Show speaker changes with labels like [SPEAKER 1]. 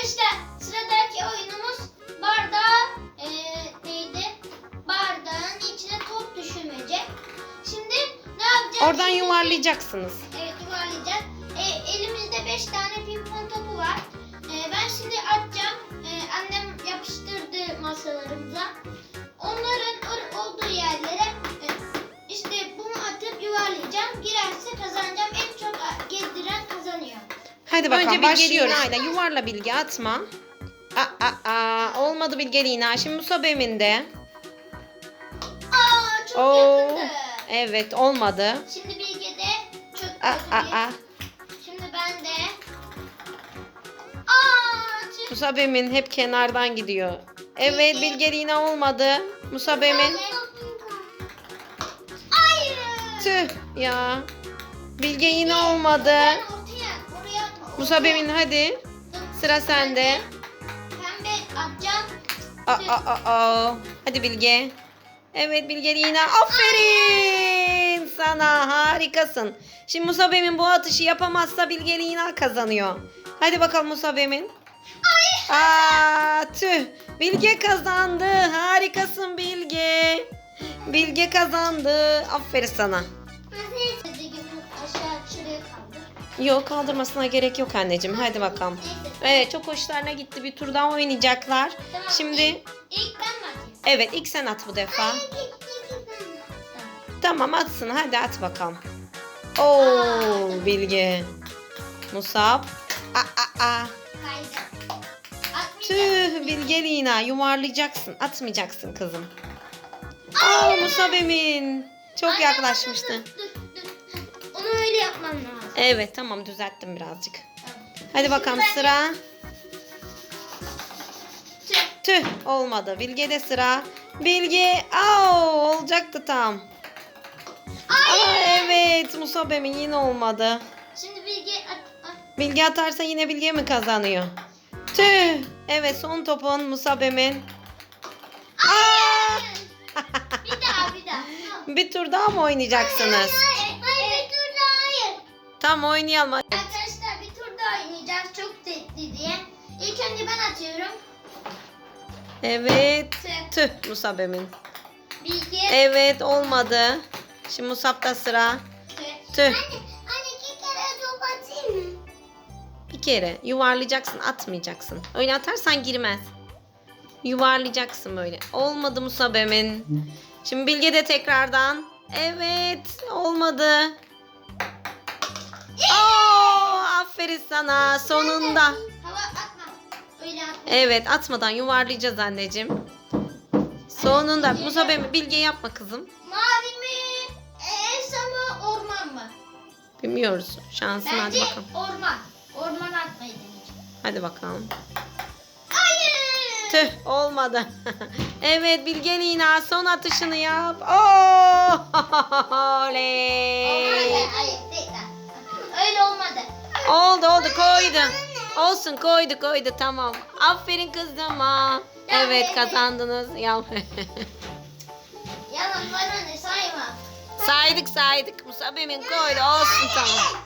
[SPEAKER 1] Arkadaşlar sıradaki oyunumuz bardağı e, neydi? Bardağın içine top düşürmece. Şimdi ne yapacağız?
[SPEAKER 2] Oradan
[SPEAKER 1] Elimizde-
[SPEAKER 2] yuvarlayacaksınız.
[SPEAKER 1] Evet yuvarlayacağız. E, elimizde 5 tane pimpon topu var. E, ben şimdi atacağım. E, annem yapıştırdı masalarımıza. Onların olduğu yerlere e, işte bunu atıp yuvarlayacağım. Girerse kazanacağım.
[SPEAKER 2] Hadi bakalım
[SPEAKER 3] Önce
[SPEAKER 2] başlıyoruz.
[SPEAKER 3] Bilge
[SPEAKER 2] Aynen yuvarla Bilge atma. Aa, aa, aa. Olmadı Bilge Lina. Şimdi Musab Emin'de.
[SPEAKER 1] Aa çok
[SPEAKER 2] Oo.
[SPEAKER 1] yakındı.
[SPEAKER 2] Evet olmadı.
[SPEAKER 1] Şimdi Bilge'de çok
[SPEAKER 2] Aa, aa.
[SPEAKER 1] Şimdi ben de. Aa tüh.
[SPEAKER 2] Musab Emin hep kenardan gidiyor. Evet
[SPEAKER 1] Bilge.
[SPEAKER 2] Bilge Lina olmadı. Musab Emin.
[SPEAKER 1] Hayır.
[SPEAKER 2] Tüh ya. Bilge yine olmadı.
[SPEAKER 1] Ben.
[SPEAKER 2] Musab Emin hadi. Sıra sende.
[SPEAKER 1] Pembe atacağım.
[SPEAKER 2] Aa, aa, aa. Hadi Bilge. Evet Bilge Lina. Aferin sana. Harikasın. Şimdi Musab Emin bu atışı yapamazsa Bilge Lina kazanıyor. Hadi bakalım Musab Emin. Aa, tüh. Bilge kazandı. Harikasın Bilge. Bilge kazandı. Aferin sana. Yok kaldırmasına gerek yok anneciğim. Hadi bakalım. Evet çok hoşlarına gitti. Bir tur daha oynayacaklar.
[SPEAKER 1] Tamam,
[SPEAKER 2] Şimdi
[SPEAKER 1] ilk, ilk ben mi atayım?
[SPEAKER 2] evet ilk sen at bu defa.
[SPEAKER 1] Hayır, ilk- ilk- ben? Tamam.
[SPEAKER 2] Atsın hadi at bakalım. Oo Bilge. Musab. Aa, aa, aa. Tüh Bilge Lina yuvarlayacaksın. Atmayacaksın kızım. Aa Musab Emin. Çok
[SPEAKER 1] Anne,
[SPEAKER 2] yaklaşmıştı.
[SPEAKER 1] dur. Onu öyle yapmam lazım.
[SPEAKER 2] Evet tamam düzelttim birazcık.
[SPEAKER 1] Tamam.
[SPEAKER 2] Hadi bakalım
[SPEAKER 1] ben
[SPEAKER 2] sıra.
[SPEAKER 1] Tüh.
[SPEAKER 2] Tüh olmadı. Bilge'de sıra. Bilge. Aa olacaktı tam. Aa, evet Musab Emin yine olmadı.
[SPEAKER 1] Şimdi Bilge at, at.
[SPEAKER 2] Bilge atarsa yine Bilge mi kazanıyor? Tüh. Evet son topun Musab Emin. Aa!
[SPEAKER 1] bir daha bir daha.
[SPEAKER 2] Bir tur daha mı oynayacaksınız?
[SPEAKER 1] Hayır, hayır,
[SPEAKER 2] Tamam oynayalım. hadi.
[SPEAKER 1] Arkadaşlar bir tur daha oynayacağız çok zevkli diye. İlk önce ben atıyorum.
[SPEAKER 2] Evet.
[SPEAKER 1] Tüh.
[SPEAKER 2] Tüh Musab Emin.
[SPEAKER 1] Bilge.
[SPEAKER 2] Evet olmadı. Şimdi Musab'da sıra.
[SPEAKER 1] Tüh.
[SPEAKER 2] Tüh.
[SPEAKER 1] Anne, anne iki kere top atayım mı?
[SPEAKER 2] Bir kere yuvarlayacaksın atmayacaksın. Öyle atarsan girmez. Yuvarlayacaksın böyle. Olmadı Musab Emin. Şimdi Bilge de tekrardan. Evet olmadı. Oo, aferin sana sonunda.
[SPEAKER 1] Hava atma. Öyle atma.
[SPEAKER 2] Evet atmadan yuvarlayacağız anneciğim. Sonunda Musab Emin Bilge yapma kızım.
[SPEAKER 1] Mavi mi? Elsa mı? Orman mı?
[SPEAKER 2] Bilmiyoruz. Şansına hadi
[SPEAKER 1] Bence
[SPEAKER 2] bakalım.
[SPEAKER 1] orman. Orman atmayı deneyeceğim.
[SPEAKER 2] Hadi bakalım.
[SPEAKER 1] Hayır.
[SPEAKER 2] Tüh olmadı. evet Bilge Lina son atışını yap. Oo! Oley!
[SPEAKER 1] Hayır, hayır. Öyle olmadı.
[SPEAKER 2] Oldu oldu koydu. Olsun koydu koydu tamam. Aferin kızıma. Evet kazandınız. Ya.
[SPEAKER 1] Yalan bana ne sayma.
[SPEAKER 2] saydık saydık. Musab Emin koydu olsun tamam.